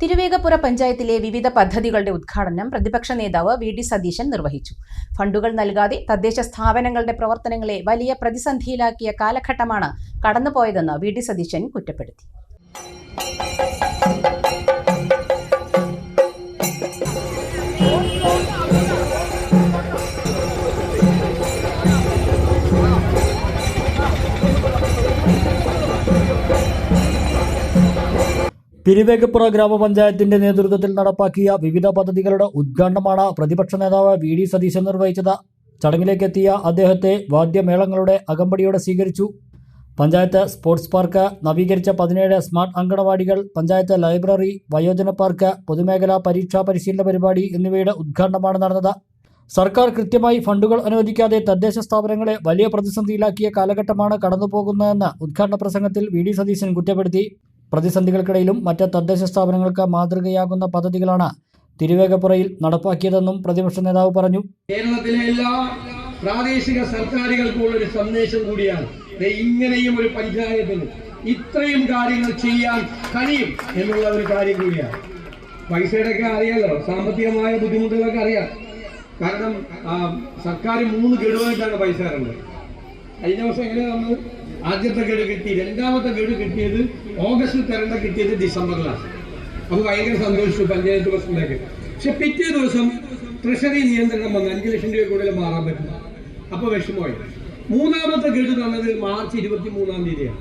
തിരുവേഗപ്പുറ പഞ്ചായത്തിലെ വിവിധ പദ്ധതികളുടെ ഉദ്ഘാടനം പ്രതിപക്ഷ നേതാവ് വി ഡി സതീശൻ നിർവഹിച്ചു. ഫണ്ടുകൾ നൽകാതെ തദ്ദേശ സ്ഥാപനങ്ങളുടെ പ്രവർത്തനങ്ങളെ വലിയ പ്രതിസന്ധിയിലാക്കിയ കാലഘട്ടമാണ് കടന്നുപോയതെന്ന് വി ഡി സതീശൻ കുറ്റപ്പെടുത്തി. തിരുവേഗപ്പുറ ഗ്രാമപഞ്ചായത്തിന്റെ നേതൃത്വത്തിൽ നടപ്പാക്കിയ വിവിധ പദ്ധതികളുടെ ഉദ്ഘാടനമാണ് പ്രതിപക്ഷ നേതാവ് വി ഡി സതീശൻ നിർവഹിച്ചത്. ചടങ്ങിലേക്കെത്തിയ അദ്ദേഹത്തെ വാദ്യമേളങ്ങളുടെ അകമ്പടിയോടെ സ്വീകരിച്ചു. പഞ്ചായത്ത് സ്പോർട്സ് പാർക്ക് നവീകരിച്ച പതിനേഴ് സ്മാർട്ട് അങ്കണവാടികൾ പഞ്ചായത്ത് ലൈബ്രറി വയോജന പാർക്ക് പൊതുമേഖലാ പരീക്ഷാ പരിശീലന പരിപാടി എന്നിവയുടെ ഉദ്ഘാടനമാണ് നടന്നത്. സർക്കാർ കൃത്യമായി ഫണ്ടുകൾ അനുവദിക്കാതെ തദ്ദേശ സ്ഥാപനങ്ങളെ വലിയ പ്രതിസന്ധിയിലാക്കിയ കാലഘട്ടമാണ് കടന്നുപോകുന്നതെന്ന് ഉദ്ഘാടന പ്രസംഗത്തിൽ വി ഡി സതീശൻ കുറ്റപ്പെടുത്തി. പ്രതിസന്ധികൾക്കിടയിലും മറ്റ് തദ്ദേശ സ്ഥാപനങ്ങൾക്ക് മാതൃകയാകുന്ന പദ്ധതികളാണ് തിരുവേഗപ്പുറയിൽ നടപ്പാക്കിയതെന്നും പ്രതിപക്ഷ നേതാവ് പറഞ്ഞു. കേരളത്തിലെ എല്ലാ പ്രാദേശിക സർക്കാരുകൾക്കുള്ള ഒരു സന്ദേശം കൂടിയാണ്. ഇങ്ങനെയും ഒരു പഞ്ചായത്തിന് ഇത്രയും കാര്യങ്ങൾ ചെയ്യാൻ കഴിയും എന്നുള്ള ഒരു കാര്യം കൂടിയാണ്. പൈസയുടെ ഒക്കെ അറിയാലോ സാമ്പത്തികമായ ബുദ്ധിമുട്ടുകളൊക്കെ അറിയാം. കാരണം സർക്കാർ മൂന്ന് ഗഡുവായിട്ടാണ് പൈസ ഇറങ്ങുന്നത് കഴിഞ്ഞ വർഷം എങ്ങനെ നമ്മൾ ആദ്യത്തെ ഗഡു കിട്ടി രണ്ടാമത്തെ ഗഡു കിട്ടിയത് ഓഗസ്റ്റിൽ തരേണ്ട കിട്ടിയത് ഡിസംബറിലാണ്. അപ്പൊ ഭയങ്കര സന്തോഷിച്ചു പഞ്ചായത്ത് പ്രസിഡന്റൊക്കെ. പക്ഷെ പിറ്റേ ദിവസം ട്രഷറി നിയന്ത്രണം വന്ന് അഞ്ചു ലക്ഷം രൂപ കൂടുതൽ മാറാൻ പറ്റില്ല അപ്പൊ വിഷമമായി. മൂന്നാമത്തെ ഗഡു തന്നത് മാർച്ച് ഇരുപത്തി മൂന്നാം തീയതിയാണ്.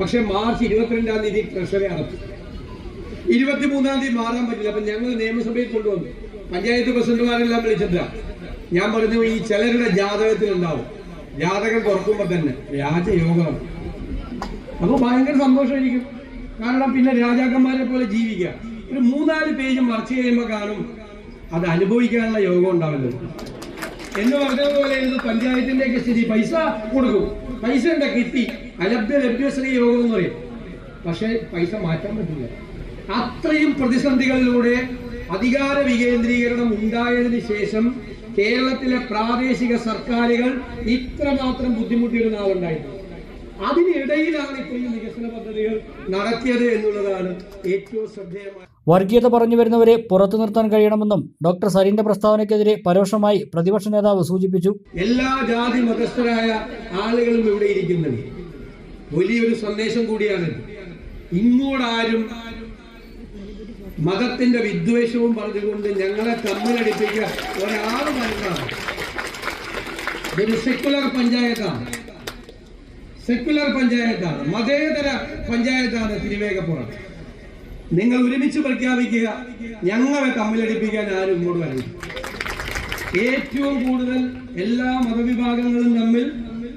പക്ഷെ മാർച്ച് ഇരുപത്തിരണ്ടാം തീയതി ട്രഷറി അടച്ചു. ഇരുപത്തി മൂന്നാം തീയതി മാറാൻ പറ്റില്ല. അപ്പൊ ഞങ്ങൾ നിയമസഭയിൽ കൊണ്ടുവന്നു. പഞ്ചായത്ത് പ്രസിഡന്റുമാരെല്ലാം വിളിച്ചിട്ടില്ല ഞാൻ പറഞ്ഞു ഈ ചിലരുടെ ജാതകത്തിൽ ഉണ്ടാവും ജാതകം തുറക്കുമ്പോ തന്നെ രാജയോഗമാണ് അപ്പൊ ഭയങ്കര സന്തോഷമായിരിക്കും കാരണം പിന്നെ രാജാക്കന്മാരെ പോലെ ജീവിക്കുക. ഒരു മൂന്നാൽ പേജ് മറിച്ച് കഴിയുമ്പോൾ കാണും അത് അനുഭവിക്കാനുള്ള യോഗം ഉണ്ടാവില്ല. എന്ന് പറഞ്ഞതുപോലെ ഇത് പഞ്ചായത്തിന്റെയൊക്കെ സ്ഥിതി. പൈസ കൊടുക്കും. പൈസ ഉണ്ട് കിട്ടി? അലഭ്യ ലഭ്യശ്രീ യോഗം എന്ന് പറയും. പക്ഷെ പൈസ മാറ്റാൻ പറ്റില്ല. അത്രയും പ്രതിസന്ധികളിലൂടെ അധികാര വികേന്ദ്രീകരണം ഉണ്ടായതിനു ശേഷം കേരളത്തിലെ പ്രാദേശിക സർക്കാരുകൾ ഇത്രമാത്രം ബുദ്ധിമുട്ടിയൊരു ആളുണ്ടായിരുന്നു അതിനിടയിലാണ് ഇത്രയും വികസന പദ്ധതികൾ നടത്തിയത് എന്നുള്ളതാണ് ഏറ്റവും ശ്രദ്ധേയമായ വർഗീയത പറഞ്ഞു വരുന്നവരെ പുറത്തു നിർത്താൻ കഴിയണമെന്നും ഡോക്ടർ സരീന്റെ പ്രസ്താവനയ്ക്കെതിരെ പരോക്ഷമായി പ്രതിപക്ഷ നേതാവ് സൂചിപ്പിച്ചു. എല്ലാ ജാതി മതസ്ഥരായ ആളുകളും ഇവിടെ ഇരിക്കുന്നുണ്ട് വലിയൊരു സന്ദേശം കൂടിയാണ് ഇങ്ങോട്ടാരും മതത്തിന്റെ വിദ്വേഷവും പറഞ്ഞുകൊണ്ട് ഞങ്ങളെ തമ്മിലടിപ്പിക്കുക ഒരാൾ വരണം ഇതൊരു സെക്കുലർ പഞ്ചായത്താണ്. സെക്കുലർ പഞ്ചായത്താണ്. മതേതര പഞ്ചായത്താണ് തിരുവേഗപ്പുറം. നിങ്ങൾ ഒരുമിച്ച് പ്രഖ്യാപിക്കുക ഞങ്ങളെ തമ്മിലടിപ്പിക്കാൻ ആരും ഇങ്ങോട്ട് വരണം ഏറ്റവും കൂടുതൽ എല്ലാ മതവിഭാഗങ്ങളും തമ്മിൽ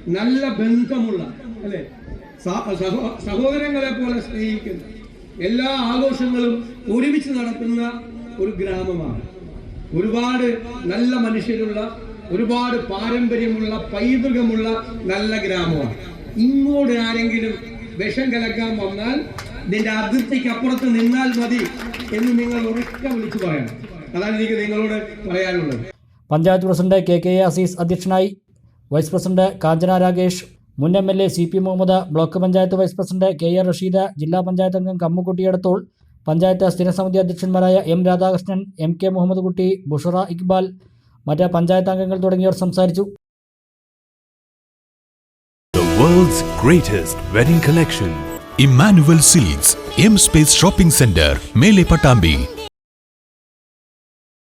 നല്ല ബന്ധമുള്ള അല്ലെ? സഹോദരങ്ങളെ പോലെ സ്നേഹിക്കുന്ന എല്ലാ ആഘോഷങ്ങളും ഒരുമിച്ച് നടത്തുന്ന ഒരു ഗ്രാമമാണ്. ഒരുപാട് നല്ല മനുഷ്യരുള്ള ഒരുപാട് പാരമ്പര്യമുള്ള പൈതൃകമുള്ള നല്ല ഗ്രാമമാണ്. ഇങ്ങോട്ട് ആരെങ്കിലും വിഷം കലക്കാൻ വന്നാൽ നിന്റെ അതിർത്തിക്ക് അപ്പുറത്ത് നിന്നാൽ മതി എന്ന് നിങ്ങൾ ഉറക്കെ വിളിച്ചു പറയണം. അതാണ് എനിക്ക് നിങ്ങളോട് പറയാനുള്ളത്. Panchayat president K K Aziz അധ്യക്ഷനായി വൈസ് പ്രസിഡന്റ് കാഞ്ചന രാഗേഷ് മുൻ M L A C P Muhammad block panchayat vice president K R Rasheeda ജില്ലാ പഞ്ചായത്ത് അംഗം കമ്മുക്കുട്ടി എടത്തോൾ പഞ്ചായത്ത് സ്ഥിരസമിതി അധ്യക്ഷന്മാരായ M Radhakrishnan M K Muhammad Kutty Bushara Iqbal മറ്റ് പഞ്ചായത്ത് അംഗങ്ങൾ തുടങ്ങിയവർ സംസാരിച്ചു. Emmanuel Silks, M Space Shopping Center, Mele Patambi,